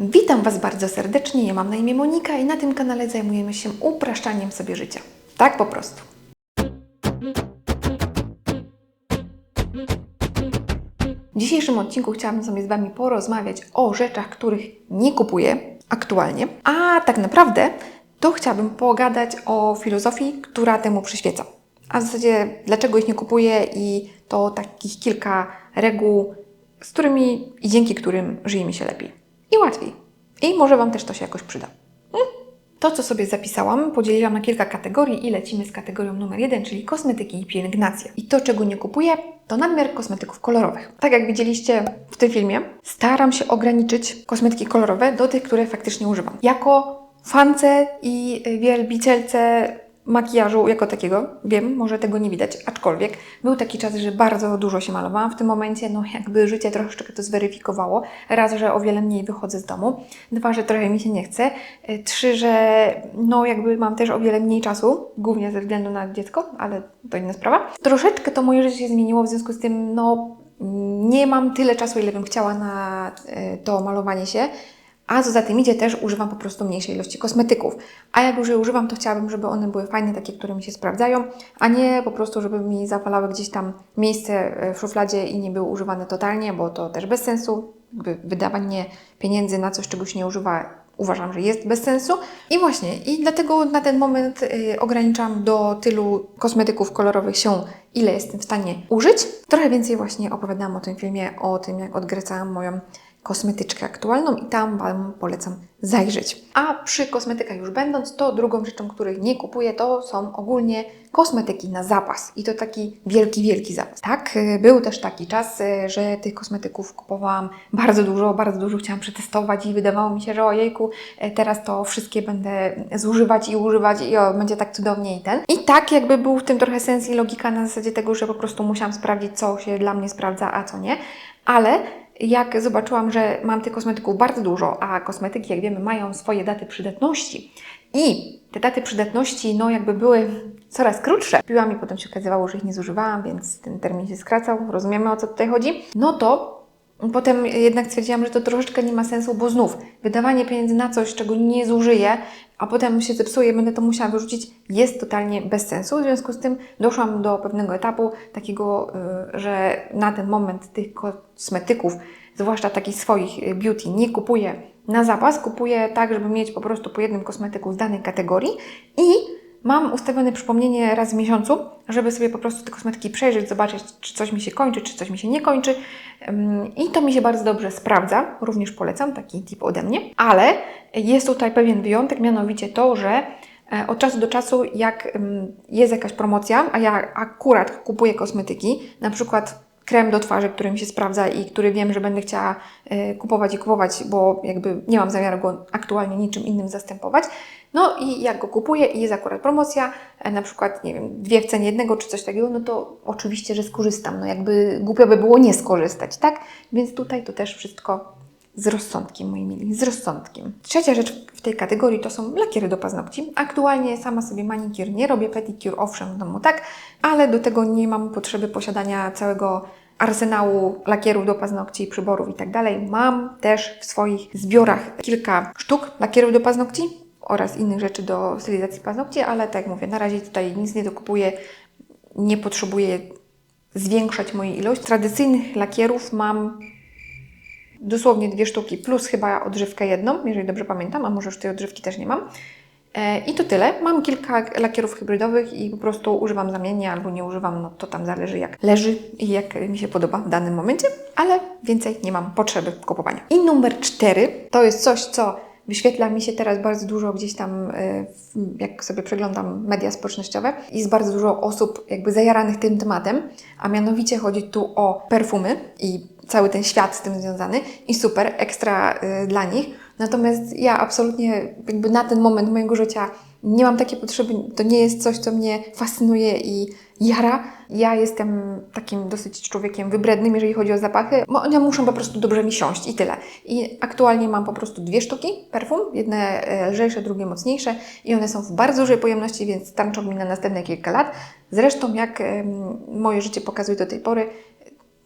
Witam Was bardzo serdecznie, ja mam na imię Monika i na tym kanale zajmujemy się upraszczaniem sobie życia. Tak po prostu. W dzisiejszym odcinku chciałabym sobie z Wami porozmawiać o rzeczach, których nie kupuję aktualnie, a tak naprawdę to chciałabym pogadać o filozofii, która temu przyświeca. A w zasadzie dlaczego ich nie kupuję i to takich kilka reguł, z którymi i dzięki którym żyje mi się lepiej i łatwiej. I może Wam też to się jakoś przyda. Mm. To, co sobie zapisałam, podzieliłam na kilka kategorii i lecimy z kategorią numer jeden, czyli kosmetyki i pielęgnacja. I to, czego nie kupuję, to nadmiar kosmetyków kolorowych. Tak jak widzieliście w tym filmie, staram się ograniczyć kosmetyki kolorowe do tych, które faktycznie używam. Jako fance i wielbicielce makijażu jako takiego, wiem, może tego nie widać, aczkolwiek był taki czas, że bardzo dużo się malowałam. W tym momencie, no jakby życie troszeczkę to zweryfikowało. Raz, że o wiele mniej wychodzę z domu. Dwa, że trochę mi się nie chce. Y, Trzy, że no jakby mam też o wiele mniej czasu, głównie ze względu na dziecko, ale to inna sprawa. Troszeczkę to moje życie się zmieniło, w związku z tym, no nie mam tyle czasu, ile bym chciała na y, to malowanie się. A co za tym idzie, też używam po prostu mniejszej ilości kosmetyków. A jak już je używam, to chciałabym, żeby one były fajne, takie, które mi się sprawdzają, a nie po prostu, żeby mi zapalały gdzieś tam miejsce e, w szufladzie i nie były używane totalnie, bo to też bez sensu. Wydawanie pieniędzy na coś, czego się nie używa, uważam, że jest bez sensu. I właśnie, i dlatego na ten moment y, ograniczam do tylu kosmetyków kolorowych się, ile jestem w stanie użyć. Trochę więcej właśnie opowiadałam o tym filmie, o tym, jak odgrycałam moją kosmetyczkę aktualną i tam Wam polecam zajrzeć. A przy kosmetykach już będąc, to drugą rzeczą, których nie kupuję, to są ogólnie kosmetyki na zapas. I to taki wielki, wielki zapas. Tak, y, był też taki czas, y, że tych kosmetyków kupowałam bardzo dużo, bardzo dużo chciałam przetestować i wydawało mi się, że ojejku, y, teraz to wszystkie będę zużywać i używać i o, będzie tak cudownie i ten. I tak jakby był w tym trochę sens i logika na zasadzie tego, że po prostu musiałam sprawdzić, co się dla mnie sprawdza, a co nie. Ale jak zobaczyłam, że mam tych kosmetyków bardzo dużo, a kosmetyki, jak wiemy, mają swoje daty przydatności i te daty przydatności, no jakby były coraz krótsze, piłam i potem się okazywało, że ich nie zużywałam, więc ten termin się skracał, rozumiemy o co tutaj chodzi, no to Potem jednak stwierdziłam, że to troszeczkę nie ma sensu, bo znów wydawanie pieniędzy na coś, czego nie zużyję, a potem się zepsuje, będę to musiała wyrzucić, jest totalnie bez sensu. W związku z tym doszłam do pewnego etapu takiego, y, że na ten moment tych kosmetyków, zwłaszcza takich swoich y, beauty, nie kupuję na zapas, kupuję tak, żeby mieć po prostu po jednym kosmetyku z danej kategorii i Mam ustawione przypomnienie raz w miesiącu, żeby sobie po prostu te kosmetyki przejrzeć, zobaczyć, czy coś mi się kończy, czy coś mi się nie kończy. I to mi się bardzo dobrze sprawdza. Również polecam taki tip ode mnie. Ale jest tutaj pewien wyjątek, mianowicie to, że e, od czasu do czasu, jak jest jakaś promocja, a ja akurat kupuję kosmetyki, na przykład krem do twarzy, który mi się sprawdza i który wiem, że będę chciała e, kupować i kupować, bo jakby nie mam zamiaru go aktualnie niczym innym zastępować. No i jak go kupuję i jest akurat promocja, e, na przykład, nie wiem, dwie w cenie jednego czy coś takiego, no to oczywiście, że skorzystam. No jakby głupio by było nie skorzystać, tak? Więc tutaj to też wszystko z rozsądkiem, moi mili, z rozsądkiem. Trzecia rzecz w tej kategorii to są lakiery do paznokci. Aktualnie sama sobie manikir nie robię, pedicure owszem w domu tak, ale do tego nie mam potrzeby posiadania całego arsenału lakierów do paznokci, przyborów i tak dalej. Mam też w swoich zbiorach kilka sztuk lakierów do paznokci oraz innych rzeczy do stylizacji paznokci, ale tak jak mówię, na razie tutaj nic nie dokupuję, nie potrzebuję zwiększać mojej ilości. Tradycyjnych lakierów mam dosłownie dwie sztuki, plus chyba odżywkę jedną, jeżeli dobrze pamiętam, a może już tej odżywki też nie mam. E, I to tyle. Mam kilka lakierów hybrydowych i po prostu używam zamiennie albo nie używam, no to tam zależy jak leży i jak mi się podoba w danym momencie, ale więcej nie mam potrzeby kupowania. I numer cztery to jest coś, co wyświetla mi się teraz bardzo dużo gdzieś tam, e, jak sobie przeglądam media społecznościowe, jest bardzo dużo osób jakby zajaranych tym tematem, a mianowicie chodzi tu o perfumy i cały ten świat z tym związany i super, ekstra y, dla nich. Natomiast ja absolutnie jakby na ten moment mojego życia nie mam takiej potrzeby, to nie jest coś, co mnie fascynuje i jara. Ja jestem takim dosyć człowiekiem wybrednym, jeżeli chodzi o zapachy. One muszą po prostu dobrze mi siąść i tyle. I aktualnie mam po prostu dwie sztuki perfum, jedne lżejsze, drugie mocniejsze i one są w bardzo dużej pojemności, więc starczą mi na następne kilka lat. Zresztą jak moje życie pokazuje do tej pory,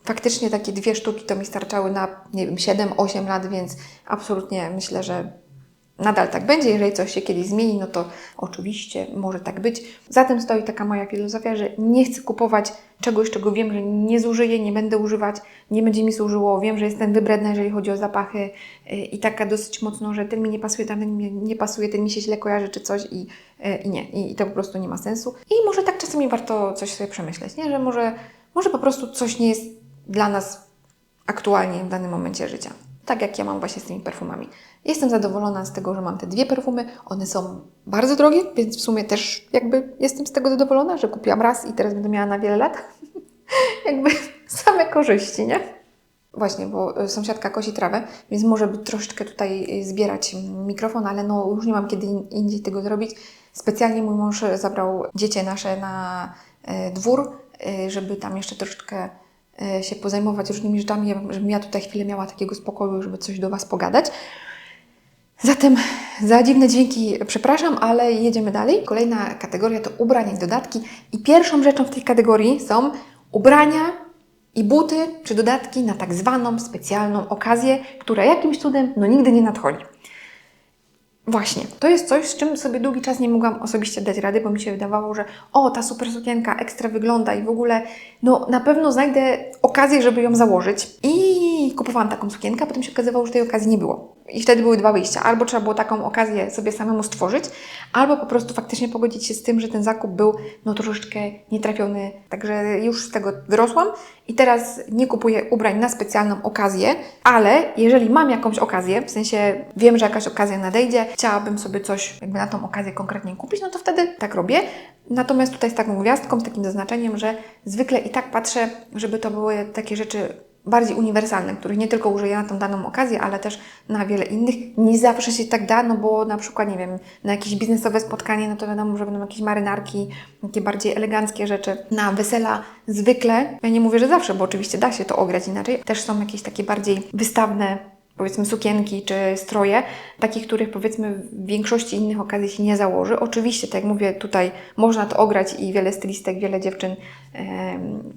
faktycznie takie dwie sztuki to mi starczały na, nie wiem, 7-8 lat, więc absolutnie myślę, że nadal tak będzie. Jeżeli coś się kiedyś zmieni, no to oczywiście może tak być. Za tym stoi taka moja filozofia, że nie chcę kupować czegoś, czego wiem, że nie zużyję, nie będę używać, nie będzie mi służyło. Wiem, że jestem wybredna, jeżeli chodzi o zapachy yy, i taka dosyć mocno, że ten mi nie pasuje, ten mi nie pasuje, ten mi się źle kojarzy czy coś i, yy, i nie. I, I to po prostu nie ma sensu. I może tak czasami warto coś sobie przemyśleć, nie? Że może, może po prostu coś nie jest dla nas aktualnie w danym momencie życia. Tak jak ja mam właśnie z tymi perfumami. Jestem zadowolona z tego, że mam te dwie perfumy. One są bardzo drogie, więc w sumie też jakby jestem z tego zadowolona, że kupiłam raz i teraz będę miała na wiele lat. jakby same korzyści, nie? Właśnie, bo sąsiadka kosi trawę, więc może by troszeczkę tutaj zbierać mikrofon, ale no już nie mam kiedy indziej tego zrobić. Specjalnie mój mąż zabrał dziecię nasze na e, dwór, żeby tam jeszcze troszeczkę się pozajmować różnymi rzeczami, żebym ja tutaj chwilę miała takiego spokoju, żeby coś do Was pogadać. Zatem za dziwne dźwięki przepraszam, ale jedziemy dalej. Kolejna kategoria to ubrania i dodatki. I pierwszą rzeczą w tej kategorii są ubrania i buty czy dodatki na tak zwaną specjalną okazję, która jakimś cudem no nigdy nie nadchodzi. Właśnie, to jest coś, z czym sobie długi czas nie mogłam osobiście dać rady, bo mi się wydawało, że o, ta super sukienka ekstra wygląda i w ogóle, no na pewno znajdę okazję, żeby ją założyć. I kupowałam taką sukienkę, a potem się okazywało, że tej okazji nie było. I wtedy były dwa wyjścia. Albo trzeba było taką okazję sobie samemu stworzyć, albo po prostu faktycznie pogodzić się z tym, że ten zakup był no troszeczkę nietrafiony. Także już z tego wyrosłam i teraz nie kupuję ubrań na specjalną okazję, ale jeżeli mam jakąś okazję, w sensie wiem, że jakaś okazja nadejdzie, chciałabym sobie coś jakby na tą okazję konkretnie kupić, no to wtedy tak robię. Natomiast tutaj z taką gwiazdką, z takim zaznaczeniem, że zwykle i tak patrzę, żeby to były takie rzeczy bardziej uniwersalne, których nie tylko użyję na tą daną okazję, ale też na wiele innych. Nie zawsze się tak da, no bo na przykład, nie wiem, na jakieś biznesowe spotkanie, no to wiadomo, że będą jakieś marynarki, takie bardziej eleganckie rzeczy. Na wesela zwykle, ja nie mówię, że zawsze, bo oczywiście da się to ograć inaczej, też są jakieś takie bardziej wystawne powiedzmy sukienki czy stroje, takich, których powiedzmy w większości innych okazji się nie założy. Oczywiście, tak jak mówię, tutaj można to ograć i wiele stylistek, wiele dziewczyn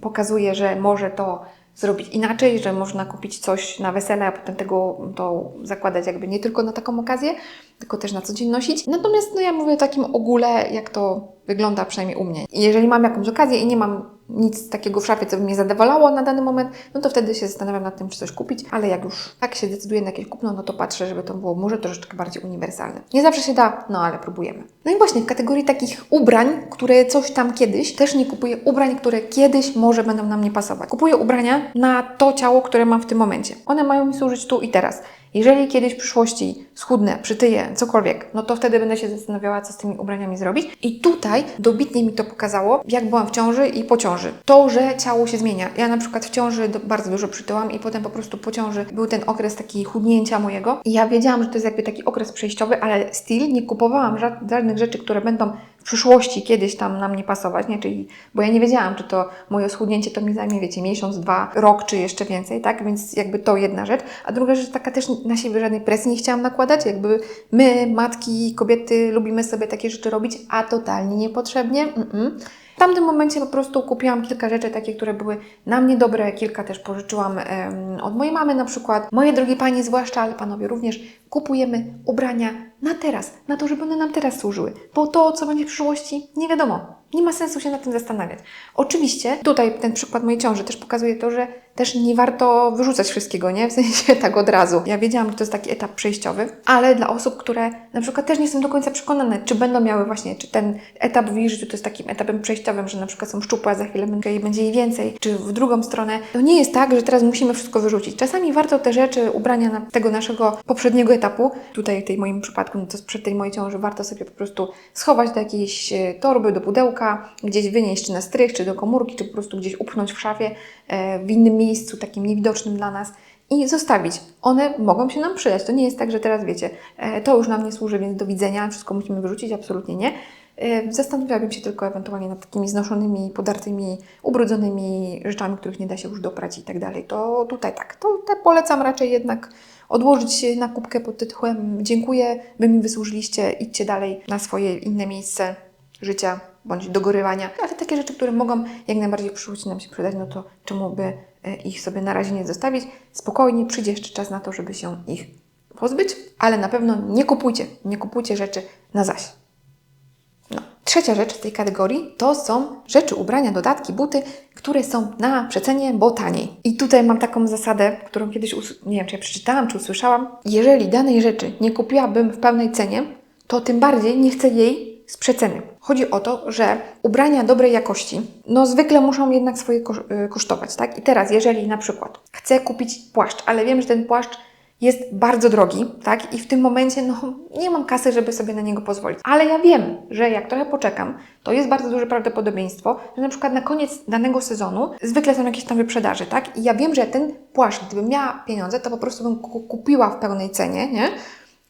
pokazuje, że może to zrobić inaczej, że można kupić coś na wesele, a potem tego to zakładać jakby nie tylko na taką okazję, tylko też na co dzień nosić. Natomiast no ja mówię o takim ogóle, jak to wygląda przynajmniej u mnie. Jeżeli mam jakąś okazję i nie mam nic takiego w szafie, co by mnie zadowalało na dany moment, no to wtedy się zastanawiam nad tym, czy coś kupić, ale jak już tak się decyduję na jakieś kupno, no to patrzę, żeby to było może troszeczkę bardziej uniwersalne. Nie zawsze się da, no ale próbujemy. No i właśnie w kategorii takich ubrań, które coś tam kiedyś, też nie kupuję ubrań, które kiedyś może będą nam nie pasować. Kupuję ubrania na to ciało, które mam w tym momencie. One mają mi służyć tu i teraz. Jeżeli kiedyś w przyszłości schudnę, przytyję, cokolwiek, no to wtedy będę się zastanawiała, co z tymi ubraniami zrobić. I tutaj dobitnie mi to pokazało, jak byłam w ciąży i po ciąży. To, że ciało się zmienia. Ja na przykład w ciąży bardzo dużo przytyłam i potem po prostu po ciąży był ten okres taki chudnięcia mojego. I ja wiedziałam, że to jest jakby taki okres przejściowy, ale still nie kupowałam żadnych rzeczy, które będą przyszłości kiedyś tam nam nie pasować, nie? Czyli, bo ja nie wiedziałam, czy to moje schudnięcie to mi zajmie, wiecie, miesiąc, dwa, rok, czy jeszcze więcej, tak? Więc jakby to jedna rzecz. A druga rzecz, taka też na siebie żadnej presji nie chciałam nakładać, jakby my, matki, kobiety, lubimy sobie takie rzeczy robić, a totalnie niepotrzebnie. Mm -mm. W tamtym momencie po prostu kupiłam kilka rzeczy takie, które były na mnie dobre, kilka też pożyczyłam od mojej mamy na przykład. Moje drogie Panie zwłaszcza, ale Panowie również, kupujemy ubrania na teraz, na to, żeby one nam teraz służyły. Bo to, co będzie w przyszłości, nie wiadomo. Nie ma sensu się nad tym zastanawiać. Oczywiście, tutaj ten przykład mojej ciąży też pokazuje to, że też nie warto wyrzucać wszystkiego, nie? W sensie tak od razu. Ja wiedziałam, że to jest taki etap przejściowy, ale dla osób, które na przykład też nie są do końca przekonane, czy będą miały właśnie, czy ten etap w ich życiu to jest takim etapem przejściowym, że na przykład są szczupłe, a za chwilę będzie jej więcej, czy w drugą stronę, to nie jest tak, że teraz musimy wszystko wyrzucić. Czasami warto te rzeczy, ubrania na tego naszego poprzedniego etapu, tutaj w tej moim przypadku, no to przed tej mojej ciąży, warto sobie po prostu schować do jakiejś e, torby, do pudełka, gdzieś wynieść, czy na strych, czy do komórki, czy po prostu gdzieś upchnąć w szafie, e, w innym miejscu, takim niewidocznym dla nas i zostawić. One mogą się nam przydać. To nie jest tak, że teraz wiecie, e, to już nam nie służy, więc do widzenia, wszystko musimy wyrzucić, absolutnie nie. Zastanawiałabym się tylko ewentualnie nad takimi znoszonymi, podartymi, ubrudzonymi rzeczami, których nie da się już doprać i tak dalej. To tutaj tak, to te polecam raczej jednak odłożyć na kubkę pod tytułem dziękuję, wy mi wysłużyliście, idźcie dalej na swoje inne miejsce życia bądź dogorywania, ale takie rzeczy, które mogą jak najbardziej w przyszłości nam się przydać, no to czemu by e, ich sobie na razie nie zostawić? Spokojnie, przyjdzie jeszcze czas na to, żeby się ich pozbyć, ale na pewno nie kupujcie, nie kupujcie rzeczy na zaś. No. Trzecia rzecz w tej kategorii to są rzeczy, ubrania, dodatki, buty, które są na przecenie, bo taniej. I tutaj mam taką zasadę, którą kiedyś, nie wiem, czy ja przeczytałam, czy usłyszałam. Jeżeli danej rzeczy nie kupiłabym w pełnej cenie, to tym bardziej nie chcę jej z przeceny. Chodzi o to, że ubrania dobrej jakości, no zwykle muszą jednak swoje y, kosztować, tak? I teraz, jeżeli na przykład chcę kupić płaszcz, ale wiem, że ten płaszcz jest bardzo drogi, tak? I w tym momencie no, nie mam kasy, żeby sobie na niego pozwolić. Ale ja wiem, że jak trochę poczekam, to jest bardzo duże prawdopodobieństwo, że na przykład na koniec danego sezonu zwykle są jakieś tam wyprzedaży, tak? I ja wiem, że ten płaszcz, gdybym miała pieniądze, to po prostu bym ku- kupiła w pełnej cenie, nie?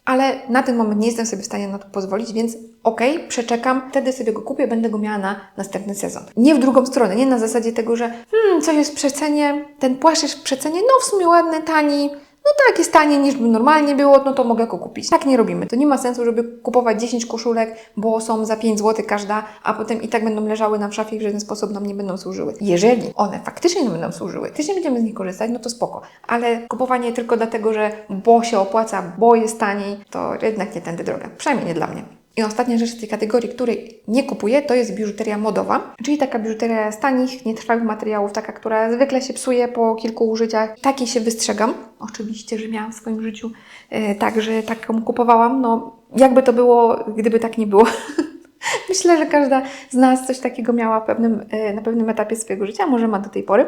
Ale na ten moment nie jestem sobie w stanie na to pozwolić, więc okej, przeczekam, wtedy sobie go kupię, będę go miała na następny sezon. Nie w drugą stronę, nie na zasadzie tego, że hmm, coś jest w przecenie, ten płaszcz jest w przecenie, no w sumie ładny, tani, no tak, jest taniej niż by normalnie było, no to mogę go kupić. Tak nie robimy. To nie ma sensu, żeby kupować 10 koszulek, bo są za 5 zł każda, a potem i tak będą leżały nam w szafie i w żaden sposób nam nie będą służyły. Jeżeli one faktycznie nam będą służyły, faktycznie będziemy z nich korzystać, no to spoko. Ale kupowanie tylko dlatego, że bo się opłaca, bo jest taniej, to jednak nie tędy droga. Przynajmniej nie dla mnie. I ostatnia rzecz z tej kategorii, której nie kupuję, to jest biżuteria modowa, czyli taka biżuteria z tanich, nietrwałych materiałów, taka, która zwykle się psuje po kilku użyciach. Takiej się wystrzegam. Oczywiście, że miałam w swoim życiu e, tak, że taką kupowałam. No, jakby to było, gdyby tak nie było. Myślę, że każda z nas coś takiego miała pewnym, e, na pewnym etapie swojego życia, może ma do tej pory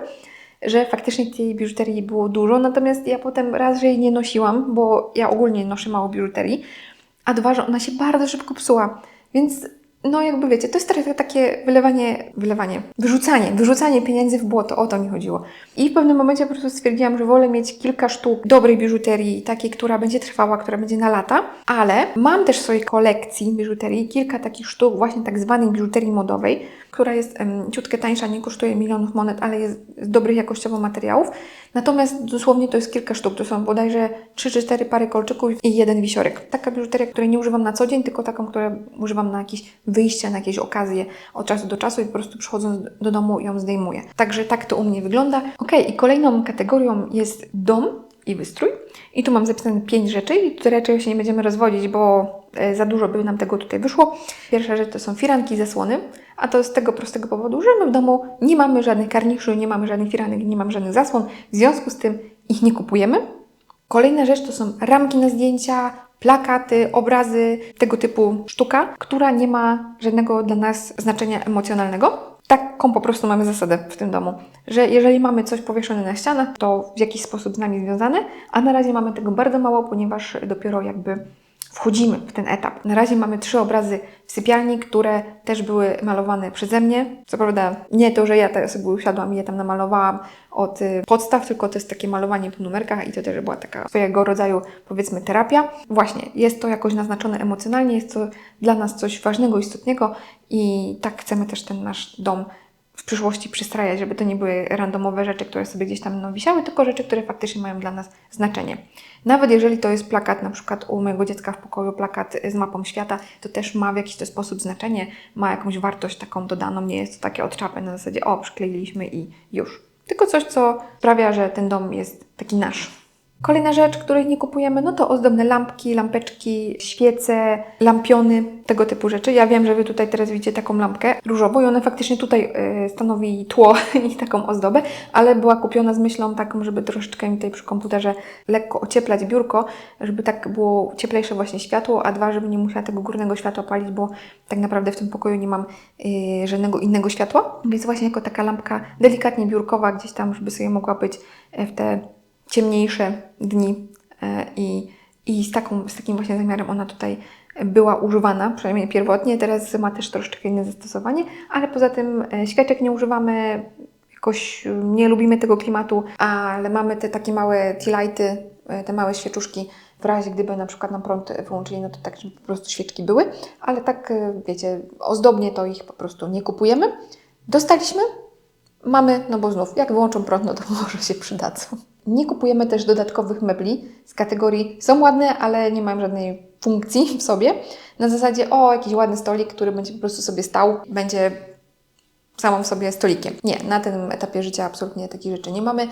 że faktycznie tej biżuterii było dużo, natomiast ja potem raz, że jej nie nosiłam, bo ja ogólnie noszę mało biżuterii, a dwa, że ona się bardzo szybko psuła. Więc no jakby wiecie, to jest trochę takie wylewanie, wylewanie, wyrzucanie, wyrzucanie pieniędzy w błoto, o to mi chodziło. I w pewnym momencie po prostu stwierdziłam, że wolę mieć kilka sztuk dobrej biżuterii, takiej, która będzie trwała, która będzie na lata, ale mam też w swojej kolekcji biżuterii kilka takich sztuk właśnie tak zwanej biżuterii modowej, która jest um, ciutkę tańsza, nie kosztuje milionów monet, ale jest z dobrych jakościowo materiałów. Natomiast dosłownie to jest kilka sztuk, to są bodajże 3 czy 4 pary kolczyków i jeden wisiorek. Taka biżuteria, której nie używam na co dzień, tylko taką, którą używam na jakieś wyjścia, na jakieś okazje od czasu do czasu i po prostu przychodząc do domu ją zdejmuję. Także tak to u mnie wygląda. Ok, i kolejną kategorią jest dom i wystrój. I tu mam zapisane pięć rzeczy i tutaj raczej się nie będziemy rozwodzić, bo e, za dużo by nam tego tutaj wyszło. Pierwsza rzecz to są firanki zasłony, a to z tego prostego powodu, że my w domu nie mamy żadnych karniszy, nie mamy żadnych firanek, nie mamy żadnych zasłon, w związku z tym ich nie kupujemy. Kolejna rzecz to są ramki na zdjęcia, plakaty, obrazy, tego typu sztuka, która nie ma żadnego dla nas znaczenia emocjonalnego. Taką po prostu mamy zasadę w tym domu, że jeżeli mamy coś powieszone na ścianach, to w jakiś sposób z nami związane, a na razie mamy tego bardzo mało, ponieważ dopiero jakby wchodzimy w ten etap. Na razie mamy trzy obrazy w sypialni, które też były malowane przeze mnie. Co prawda nie to, że ja teraz sobie usiadłam i je tam namalowałam od y, podstaw, tylko to jest takie malowanie po numerkach i to też była taka swojego rodzaju powiedzmy terapia. Właśnie, jest to jakoś naznaczone emocjonalnie, jest to dla nas coś ważnego, istotnego i tak chcemy też ten nasz dom w przyszłości przystrajać, żeby to nie były randomowe rzeczy, które sobie gdzieś tam no, wisiały, tylko rzeczy, które faktycznie mają dla nas znaczenie. Nawet jeżeli to jest plakat, na przykład u mojego dziecka w pokoju, plakat z mapą świata, to też ma w jakiś to sposób znaczenie, ma jakąś wartość taką dodaną, nie jest to takie odczapy na zasadzie o, przykleiliśmy i już. Tylko coś, co sprawia, że ten dom jest taki nasz. Kolejna rzecz, której nie kupujemy, no to ozdobne lampki, lampeczki, świece, lampiony, tego typu rzeczy. Ja wiem, że Wy tutaj teraz widzicie taką lampkę różową i ona faktycznie tutaj y, stanowi tło i taką ozdobę, ale była kupiona z myślą taką, żeby troszeczkę mi tutaj przy komputerze lekko ocieplać biurko, żeby tak było cieplejsze właśnie światło, a dwa, żeby nie musiała tego górnego światła palić, bo tak naprawdę w tym pokoju nie mam y, żadnego innego światła. Więc właśnie jako taka lampka delikatnie biurkowa gdzieś tam, żeby sobie mogła być y, w te ciemniejsze dni e, i, i z, taką, z takim właśnie zamiarem ona tutaj była używana, przynajmniej pierwotnie, teraz ma też troszeczkę inne zastosowanie, ale poza tym e, świeczek nie używamy, jakoś nie lubimy tego klimatu, ale mamy te takie małe tea lighty, e, te małe świeczuszki, w razie gdyby na przykład nam prąd wyłączyli, no to tak, żeby po prostu świeczki były, ale tak, wiecie, ozdobnie to ich po prostu nie kupujemy. Dostaliśmy, mamy, no bo znów, jak wyłączą prąd, no to może się przydadzą. Nie kupujemy też dodatkowych mebli z kategorii są ładne, ale nie mają żadnej funkcji w sobie. Na zasadzie, o, jakiś ładny stolik, który będzie po prostu sobie stał, będzie samą sobie stolikiem. Nie, na tym etapie życia absolutnie takich rzeczy nie mamy.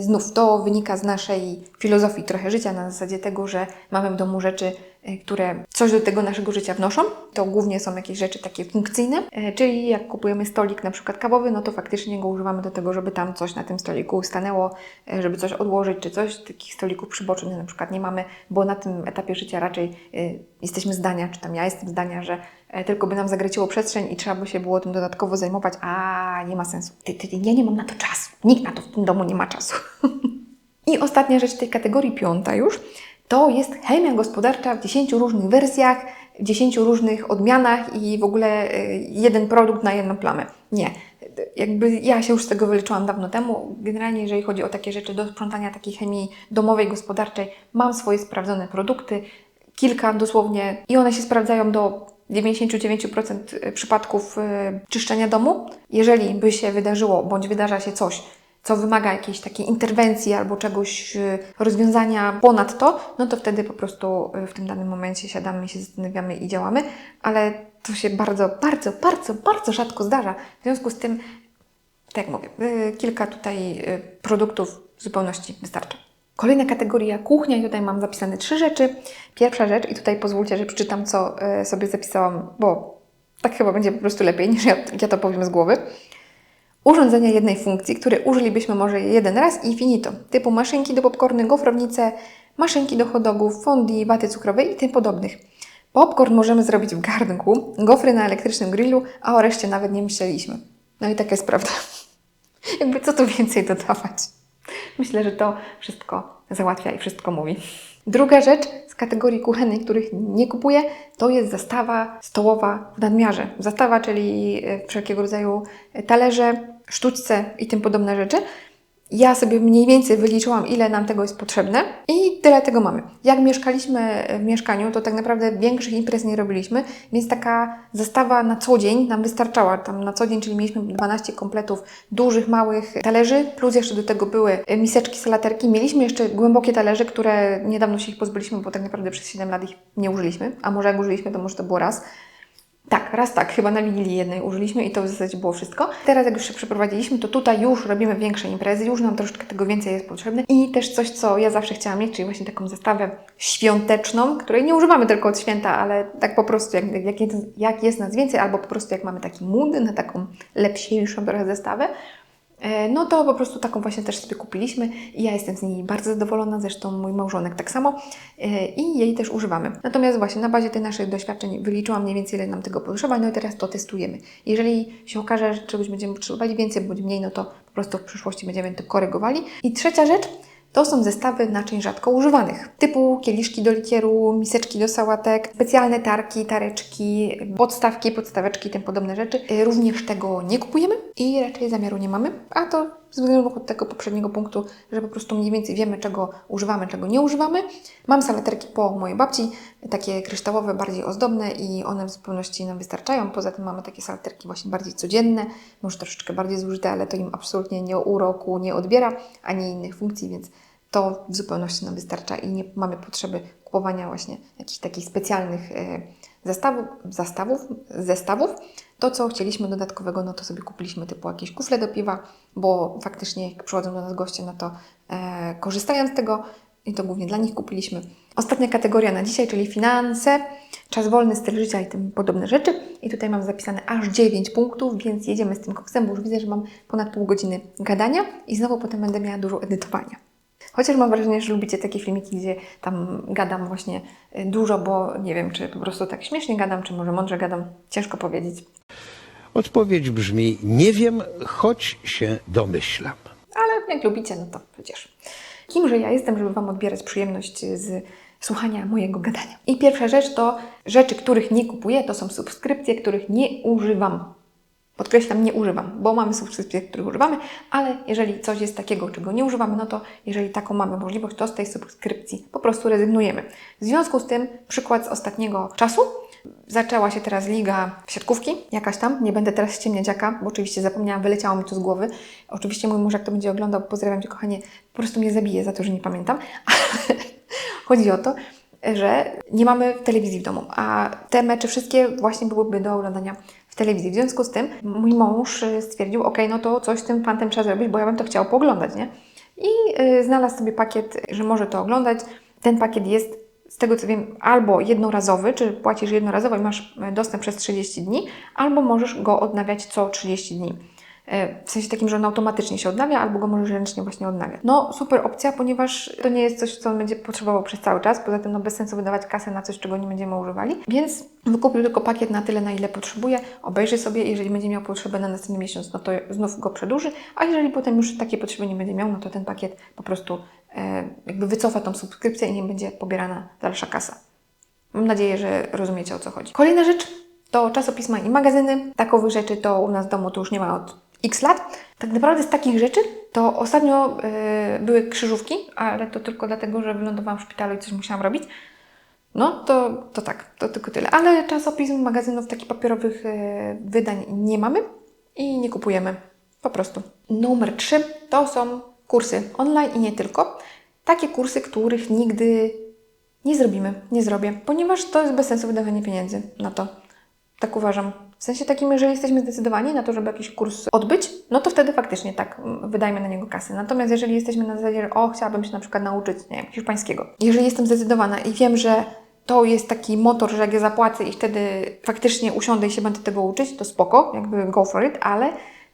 Znów to wynika z naszej filozofii trochę życia, na zasadzie tego, że mamy w domu rzeczy, które coś do tego naszego życia wnoszą. To głównie są jakieś rzeczy takie funkcyjne, y, czyli jak kupujemy stolik na przykład kawowy, no to faktycznie go używamy do tego, żeby tam coś na tym stoliku stanęło, y, żeby coś odłożyć czy coś. Takich stolików przybocznych na przykład nie mamy, bo na tym etapie życia raczej jesteśmy zdania, czy tam ja jestem zdania, że e, tylko by nam zagraciło przestrzeń i trzeba by się było tym dodatkowo zajmować, a nie ma sensu. Ty, ty, ja nie mam na to czasu. Nikt na to w tym domu nie ma czasu. I ostatnia rzecz tej kategorii, piąta już, to jest chemia gospodarcza w 10 różnych wersjach, w 10 różnych odmianach i w ogóle y, jeden produkt na jedną plamę. Nie. Jakby ja się już z tego wyleczyłam dawno temu. Generalnie, jeżeli chodzi o takie rzeczy do sprzątania takiej chemii domowej, gospodarczej, mam swoje sprawdzone produkty, kilka dosłownie i one się sprawdzają do 99% przypadków y, czyszczenia domu. Jeżeli by się wydarzyło, bądź wydarza się coś, co wymaga jakiejś takiej interwencji albo czegoś, y, rozwiązania ponad to, no to wtedy po prostu y, w tym danym momencie siadamy, się zastanawiamy i działamy, ale to się bardzo, bardzo, bardzo, bardzo rzadko zdarza. W związku z tym, tak jak mówię, y, kilka tutaj produktów w zupełności wystarcza. Kolejna kategoria kuchnia i tutaj mam zapisane trzy rzeczy. Pierwsza rzecz i tutaj pozwólcie, że przeczytam, co sobie zapisałam, bo tak chyba będzie po prostu lepiej niż ja, ja to powiem z głowy urządzenia jednej funkcji, które użylibyśmy może jeden raz i finito, typu maszynki do popcorny, gofrownice, maszynki do hotdogów, fondi, waty cukrowej i tym podobnych. Popcorn możemy zrobić w garnku, gofry na elektrycznym grillu, a o reszcie nawet nie myśleliśmy. No i taka jest prawda. Jakby co tu więcej dodawać? Myślę, że to wszystko załatwia i wszystko mówi. Druga rzecz z kategorii kuchennej, których nie kupuję, to jest zastawa stołowa w nadmiarze. Zastawa, czyli e, wszelkiego rodzaju talerze, sztućce i tym podobne rzeczy. Ja sobie mniej więcej wyliczyłam, ile nam tego jest potrzebne i tyle tego mamy. Jak mieszkaliśmy w mieszkaniu, to tak naprawdę większych imprez nie robiliśmy, więc taka zestawa na co dzień nam wystarczała. Tam na co dzień, czyli mieliśmy 12 kompletów dużych, małych talerzy, plus jeszcze do tego były miseczki, salaterki. Mieliśmy jeszcze głębokie talerze, które niedawno się ich pozbyliśmy, bo tak naprawdę przez 7 lat ich nie użyliśmy, a może jak użyliśmy, to może to było raz. Tak, raz tak, chyba na Wigilii jednej użyliśmy i to w zasadzie było wszystko. Teraz jak już się przeprowadziliśmy, to tutaj już robimy większe imprezy, już nam troszeczkę tego więcej jest potrzebne i też coś, co ja zawsze chciałam mieć, czyli właśnie taką zestawę świąteczną, której nie używamy tylko od święta, ale tak po prostu jak, jak, jest, jak jest nas więcej, albo po prostu jak mamy taki mood na taką lepsiejszą trochę zestawę, no to po prostu taką właśnie też sobie kupiliśmy i ja jestem z niej bardzo zadowolona, zresztą mój małżonek tak samo e, i jej też używamy. Natomiast właśnie na bazie tych naszych doświadczeń wyliczyłam mniej więcej, ile nam tego potrzeba, no i teraz to testujemy. Jeżeli się okaże, że czegoś będziemy potrzebowali więcej bądź mniej, no to po prostu w przyszłości będziemy to korygowali. I trzecia rzecz, to są zestawy naczyń rzadko używanych, typu kieliszki do likieru, miseczki do sałatek, specjalne tarki, tareczki, podstawki, podstaweczki tym podobne rzeczy. Y, Również tego nie kupujemy i raczej zamiaru nie mamy, a to z względu od tego poprzedniego punktu, że po prostu mniej więcej wiemy, czego używamy, czego nie używamy. Mam salaterki po mojej babci, takie kryształowe, bardziej ozdobne i one w zupełności nam wystarczają. Poza tym mamy takie salaterki właśnie bardziej codzienne, może troszeczkę bardziej zużyte, ale to im absolutnie nie uroku nie odbiera, ani innych funkcji, więc to w zupełności nam wystarcza i nie mamy potrzeby kupowania właśnie jakichś takich specjalnych e, zestawów, zestawów, zestawów. To, co chcieliśmy dodatkowego, no to sobie kupiliśmy typu jakieś kufle do piwa, bo faktycznie jak przychodzą do nas goście, no to e, korzystają z tego i to głównie dla nich kupiliśmy. Ostatnia kategoria na dzisiaj, czyli finanse, czas wolny, styl życia i tym podobne rzeczy. I tutaj mam zapisane aż 9 punktów, więc jedziemy z tym koksem, bo już widzę, że mam ponad pół godziny gadania i znowu potem będę miała dużo edytowania. Chociaż mam wrażenie, że lubicie takie filmiki, gdzie tam gadam właśnie y, dużo, bo nie wiem, czy po prostu tak śmiesznie gadam, czy może mądrze gadam. Ciężko powiedzieć. Odpowiedź brzmi: Nie wiem, choć się domyślam. Ale jak lubicie, no to przecież. Kimże ja jestem, żeby Wam odbierać przyjemność z słuchania mojego gadania. I pierwsza rzecz to rzeczy, których nie kupuję, to są subskrypcje, których nie używam. Podkreślam, nie używam, bo mamy subskrypcje, których używamy, ale jeżeli coś jest takiego, czego nie używamy, no to jeżeli taką mamy możliwość, to z tej subskrypcji po prostu rezygnujemy. W związku z tym, przykład z ostatniego czasu, zaczęła się teraz liga w siatkówki, jakaś tam, nie będę teraz ściemniać jaka, bo oczywiście zapomniałam, wyleciało mi to z głowy. Oczywiście mój mąż, jak to będzie oglądał, pozdrawiam Cię kochanie, po prostu mnie zabije za to, że nie pamiętam, chodzi o to, że nie mamy telewizji w domu, a te mecze wszystkie właśnie byłyby do oglądania w telewizji. W związku z tym mój mąż y, stwierdził, ok, no to coś z tym fantem trzeba zrobić, bo ja bym to chciał pooglądać, nie? I y, znalazł sobie pakiet, że może to oglądać. Ten pakiet jest, z tego co wiem, albo jednorazowy, czy płacisz jednorazowo i masz y, dostęp przez 30 dni, albo możesz go odnawiać co 30 dni. E, W sensie takim, że on automatycznie się odnawia, albo go możesz ręcznie właśnie odnawiać. No super opcja, ponieważ to nie jest coś, co on będzie potrzebował przez cały czas. Poza tym no bez sensu wydawać kasę na coś, czego nie będziemy używali. Więc wykupił tylko pakiet na tyle, na ile potrzebuje. Obejrzy sobie, jeżeli będzie miał potrzebę na następny miesiąc, no to znów go przedłuży. A jeżeli potem już takiej potrzeby nie będzie miał, no to ten pakiet po prostu e, jakby wycofa tą subskrypcję i nie będzie pobierana dalsza kasa. Mam nadzieję, że rozumiecie o co chodzi. Kolejna rzecz to czasopisma i magazyny. Takowych rzeczy to u nas w domu to już nie ma od x lat. Tak naprawdę z takich rzeczy to ostatnio e, były krzyżówki, ale to tylko dlatego, że wylądowałam w szpitalu i coś musiałam robić. No to, to tak, to tylko tyle. Ale czasopism, magazynów takich papierowych e, wydań nie mamy i nie kupujemy. Po prostu. Numer 3 to są kursy online i nie tylko. Takie kursy, których nigdy nie zrobimy, nie zrobię, ponieważ to jest bez sensu wydawanie pieniędzy na to. Tak uważam. W sensie takim, jeżeli jesteśmy zdecydowani na to, żeby jakiś kurs odbyć, no to wtedy faktycznie tak, wydajmy na niego kasę. Natomiast jeżeli jesteśmy na zasadzie, że o, chciałabym się na przykład nauczyć, nie hiszpańskiego. Jeżeli jestem zdecydowana i wiem, że to jest taki motor, że jak ja zapłacę i wtedy faktycznie usiądę i się będę tego uczyć, to spoko, jakby go for it, ale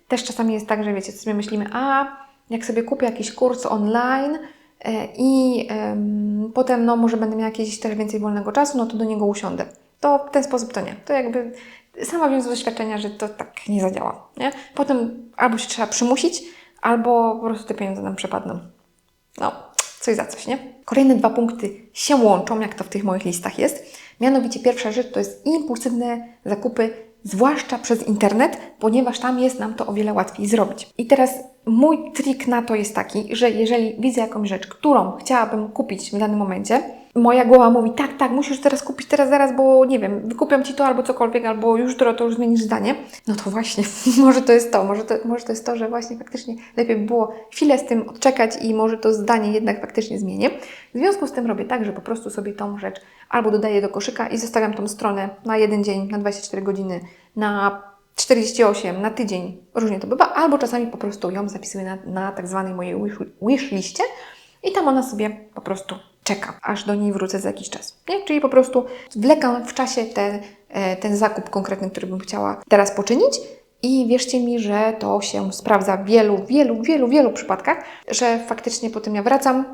też czasami jest tak, że wiecie, sobie myślimy, a jak sobie kupię jakiś kurs online e, i em, potem no może będę miała jakieś też więcej wolnego czasu, no to do niego usiądę. To w ten sposób to nie. To jakby sama wiem z doświadczenia, że to tak nie zadziała. Nie? Potem albo się trzeba przymusić, albo po prostu te pieniądze nam przepadną. No, coś za coś, nie? Kolejne dwa punkty się łączą, jak to w tych moich listach jest. Mianowicie pierwsza rzecz to jest impulsywne zakupy, zwłaszcza przez internet, ponieważ tam jest nam to o wiele łatwiej zrobić. I teraz mój trik na to jest taki, że jeżeli widzę jakąś rzecz, którą chciałabym kupić w danym momencie, moja głowa mówi, tak, tak, musisz teraz kupić teraz, zaraz, bo nie wiem, wykupiam Ci to albo cokolwiek, albo już jutro to już zmienisz zdanie. No to właśnie, może to jest to, może to, może to jest to, że właśnie faktycznie lepiej by było chwilę z tym odczekać i może to zdanie jednak faktycznie zmienię. W związku z tym robię tak, że po prostu sobie tą rzecz albo dodaję do koszyka i zostawiam tą stronę na jeden dzień, na 24 godziny, na 48, na tydzień, różnie to bywa, albo czasami po prostu ją zapisuję na, na tak zwanej mojej wish, wish liście i tam ona sobie po prostu czeka, aż do niej wrócę za jakiś czas. Nie? Czyli po prostu wlekam w czasie ten, e, ten zakup konkretny, który bym chciała teraz poczynić. I wierzcie mi, że to się sprawdza w wielu, wielu, wielu, wielu przypadkach, że faktycznie potem ja wracam,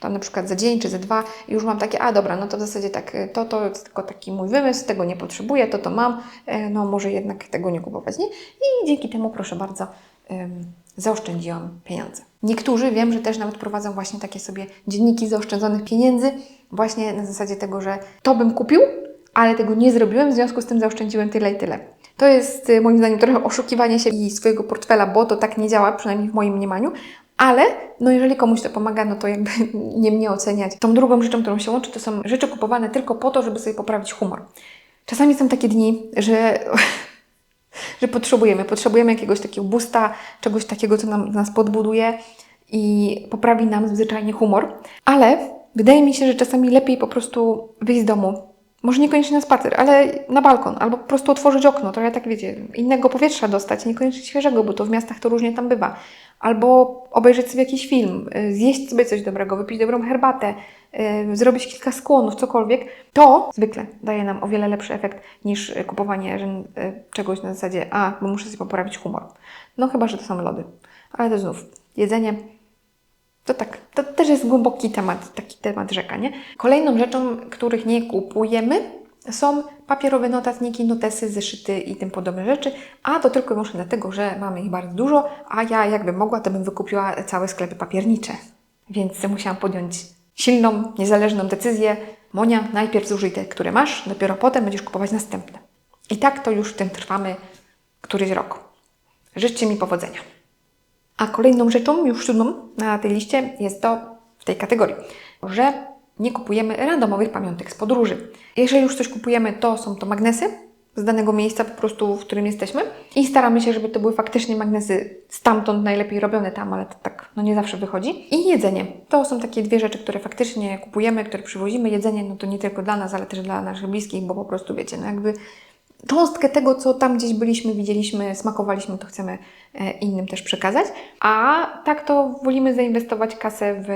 tam na przykład za dzień czy za dwa i już mam takie, a dobra, no to w zasadzie tak, e, to, to jest tylko taki mój wymysł, tego nie potrzebuję, to to mam, e, no może jednak tego nie kupować, nie? I dzięki temu, proszę bardzo, zaoszczędziłam pieniądze. Niektórzy wiem, że też nawet prowadzą właśnie takie sobie dzienniki zaoszczędzonych pieniędzy, właśnie na zasadzie tego, że to bym kupił, ale tego nie zrobiłem, w związku z tym zaoszczędziłem tyle i tyle. To jest y, moim zdaniem trochę oszukiwanie się i swojego portfela, bo to tak nie działa, przynajmniej w moim mniemaniu. Ale no jeżeli komuś to pomaga, no to jakby nie mnie oceniać. Tą drugą rzeczą, którą się łączy, to są rzeczy kupowane tylko po to, żeby sobie poprawić humor. Czasami są takie dni, że że potrzebujemy. Potrzebujemy jakiegoś takiego boosta, czegoś takiego, co nam, nas podbuduje i poprawi nam zwyczajnie humor. Ale wydaje mi się, że czasami lepiej po prostu wyjść z domu. Może niekoniecznie na spacer, ale na balkon, albo po prostu otworzyć okno, trochę tak wiecie, innego powietrza dostać, niekoniecznie świeżego, bo to w miastach to różnie tam bywa. Albo obejrzeć sobie jakiś film, y, zjeść sobie coś dobrego, wypić dobrą herbatę, y, zrobić kilka skłonów, cokolwiek. To zwykle daje nam o wiele lepszy efekt niż y, kupowanie czegoś na zasadzie, a, bo muszę sobie poprawić humor. No chyba, że to są lody. Ale to znów, jedzenie to tak, to też jest głęboki temat, taki temat rzeka, nie? Kolejną rzeczą, których nie kupujemy, są papierowe notatniki, notesy, zeszyty i tym podobne rzeczy, a to tylko i wyłącznie dlatego, że mamy ich bardzo dużo, a ja jakbym mogła, to bym wykupiła całe sklepy papiernicze. Więc musiałam podjąć silną, niezależną decyzję. Monia, najpierw zużyj te, które masz, dopiero potem będziesz kupować następne. I tak to już w tym trwamy któryś rok. Życzcie mi powodzenia. A kolejną rzeczą, już siódmą na tej liście, jest to w tej kategorii, że nie kupujemy randomowych pamiątek z podróży. Jeżeli już coś kupujemy, to są to magnesy, z danego miejsca po prostu, w którym jesteśmy i staramy się, żeby to były faktycznie magnesy stamtąd najlepiej robione tam, ale to tak no nie zawsze wychodzi. I jedzenie. To są takie dwie rzeczy, które faktycznie kupujemy, które przywozimy. Jedzenie, no to nie tylko dla nas, ale też dla naszych bliskich, bo po prostu wiecie, no jakby cząstkę tego, co tam gdzieś byliśmy, widzieliśmy, smakowaliśmy, to chcemy e, innym też przekazać. A tak to wolimy zainwestować kasę w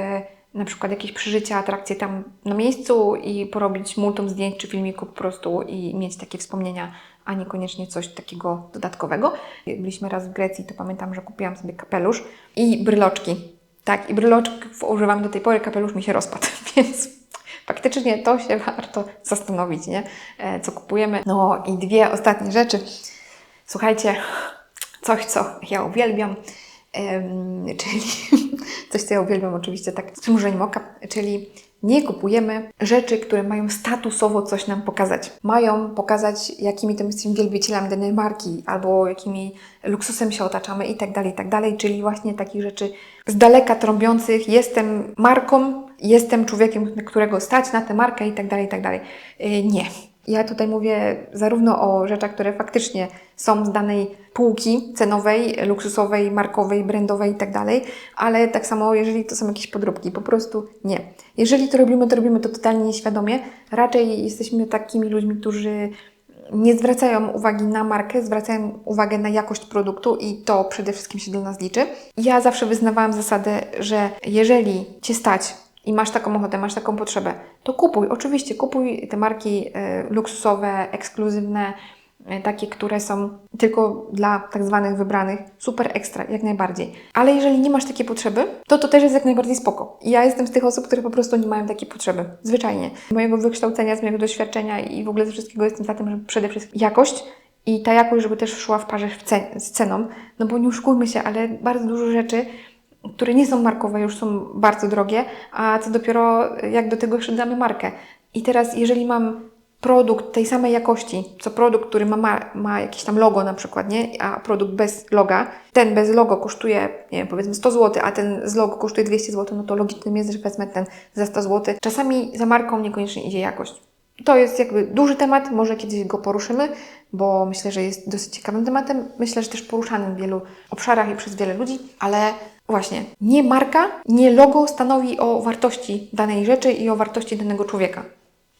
na przykład jakieś przeżycia, atrakcje tam na miejscu i porobić multum zdjęć czy filmików po prostu i mieć takie wspomnienia, a niekoniecznie coś takiego dodatkowego. Byliśmy raz w Grecji, to pamiętam, że kupiłam sobie kapelusz i bryloczki. Tak, i bryloczków używam do tej pory, kapelusz mi się rozpadł, więc faktycznie to się warto zastanowić, nie? E, co kupujemy. No i dwie ostatnie rzeczy. Słuchajcie, coś, co ja uwielbiam, czyli coś, co ja uwielbiam oczywiście tak z przymrużeniem oka, czyli nie kupujemy rzeczy, które mają statusowo coś nam pokazać. Mają pokazać, jakimi to jesteśmy wielbicielami danej marki, albo jakimi luksusem się otaczamy i tak dalej, tak dalej, czyli właśnie takich rzeczy z daleka trąbiących, jestem marką, jestem człowiekiem, którego stać na tę markę i tak dalej, i tak dalej. Yy, Nie. Ja tutaj mówię zarówno o rzeczach, które faktycznie są z danej półki cenowej, luksusowej, markowej, brandowej i tak ale tak samo, jeżeli to są jakieś podróbki, po prostu nie. Jeżeli to robimy, to robimy to totalnie nieświadomie. Raczej jesteśmy takimi ludźmi, którzy nie zwracają uwagi na markę, zwracają uwagę na jakość produktu i to przede wszystkim się dla nas liczy. Ja zawsze wyznawałam zasadę, że jeżeli Cię stać i masz taką ochotę, masz taką potrzebę, to kupuj. Oczywiście kupuj te marki e, luksusowe, ekskluzywne, e, takie, które są tylko dla tak zwanych wybranych, super ekstra, jak najbardziej. Ale jeżeli nie masz takiej potrzeby, to to też jest jak najbardziej spoko. Ja jestem z tych osób, które po prostu nie mają takiej potrzeby. Zwyczajnie. Z mojego wykształcenia, z mojego doświadczenia i w ogóle ze wszystkiego jestem za tym, że przede wszystkim jakość i ta jakość, żeby też szła w parze z ceną, no bo nie oszukujmy się, ale bardzo dużo rzeczy które nie są markowe, już są bardzo drogie, a co dopiero jak do tego jeszcze damy markę. I teraz, jeżeli mam produkt tej samej jakości, co produkt, który ma, ma, ma jakieś tam logo na przykład, nie? a produkt bez loga, ten bez logo kosztuje, nie wiem, powiedzmy 100 zł, a ten z logo kosztuje 200 zł, no to logicznym jest, że wezmę ten za 100 zł. Czasami za marką niekoniecznie idzie jakość. To jest jakby duży temat, może kiedyś go poruszymy, bo myślę, że jest dosyć ciekawym tematem. Myślę, że też poruszanym w wielu obszarach i przez wiele ludzi, ale właśnie nie marka, nie logo stanowi o wartości danej rzeczy i o wartości danego człowieka.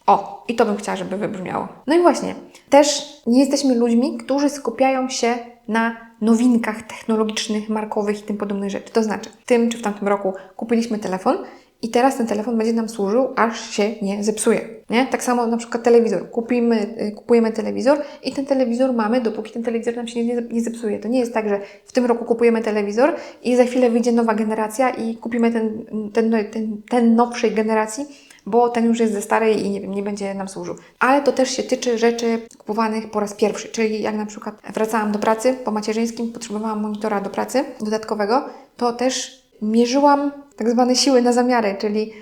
O, i to bym chciała, żeby wybrzmiało. No i właśnie, też nie jesteśmy ludźmi, którzy skupiają się na nowinkach technologicznych, markowych i tym podobnych rzeczy. To znaczy, w tym czy w tamtym roku kupiliśmy telefon i teraz ten telefon będzie nam służył, aż się nie zepsuje. Nie? Tak samo na przykład telewizor. Kupimy, y, kupujemy telewizor i ten telewizor mamy, dopóki ten telewizor nam się nie, nie zepsuje. To nie jest tak, że w tym roku kupujemy telewizor i za chwilę wyjdzie nowa generacja i kupimy ten, ten, ten, ten nowszej generacji, bo ten już jest ze starej i nie nie będzie nam służył. Ale to też się tyczy rzeczy kupowanych po raz pierwszy, czyli jak na przykład wracałam do pracy po macierzyńskim, potrzebowałam monitora do pracy dodatkowego, to też mierzyłam tak zwane siły na zamiary, czyli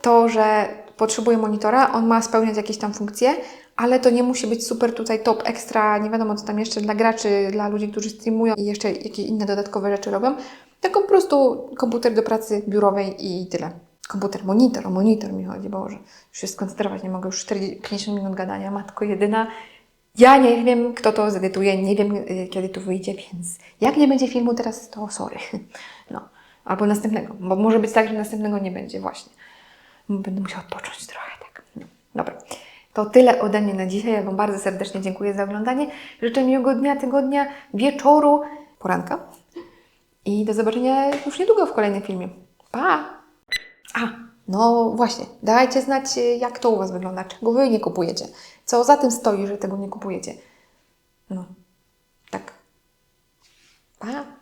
to, że potrzebuję monitora, on ma spełniać jakieś tam funkcje, ale to nie musi być super tutaj top ekstra, nie wiadomo co tam jeszcze dla graczy, dla ludzi, którzy streamują i jeszcze jakieś inne dodatkowe rzeczy robią, tylko po prostu komputer do pracy biurowej i tyle. Komputer, monitor, o monitor mi chodzi, Boże. Już się skoncentrować nie mogę, już 40, 50 minut gadania, matko jedyna. Ja nie wiem, kto to zedytuje, nie wiem, y, kiedy to wyjdzie, więc jak nie będzie filmu teraz, to sorry. Albo następnego, bo może być tak, że następnego nie będzie właśnie. Będę musiała odpocząć trochę, tak. No. Dobra. To tyle ode mnie na dzisiaj. Ja Wam bardzo serdecznie dziękuję za oglądanie. Życzę miłego dnia, tygodnia, wieczoru, poranka. I do zobaczenia już niedługo w kolejnym filmie. Pa! A, no właśnie, dajcie znać, jak to u Was wygląda, czego Wy nie kupujecie. Co za tym stoi, że tego nie kupujecie. No, tak. Pa!